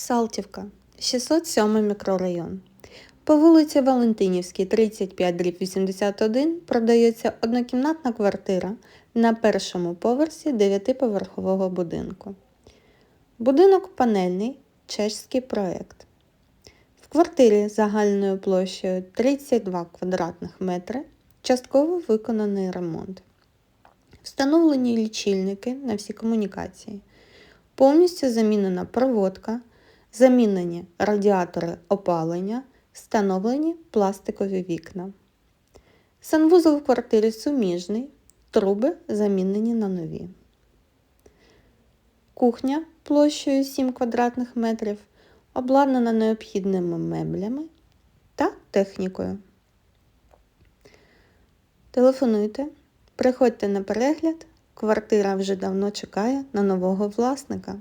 Салтівка, 607 мікрорайон. По вулиці Валентинівській, 35 дріб 81 продається однокімнатна квартира на першому поверсі 9-поверхового будинку. Будинок панельний, чеський проект. В квартирі загальною площею 32 квадратних метри частково виконаний ремонт. Встановлені лічильники на всі комунікації. Повністю замінена проводка, замінені радіатори опалення, встановлені пластикові вікна. Санвузол в квартирі суміжний, труби замінені на нові. Кухня площею 7 квадратних метрів обладнана необхідними меблями та технікою. Телефонуйте, приходьте на перегляд. Квартира вже давно чекає на нового власника.